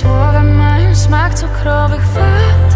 Słowa mają smak cukrowych fal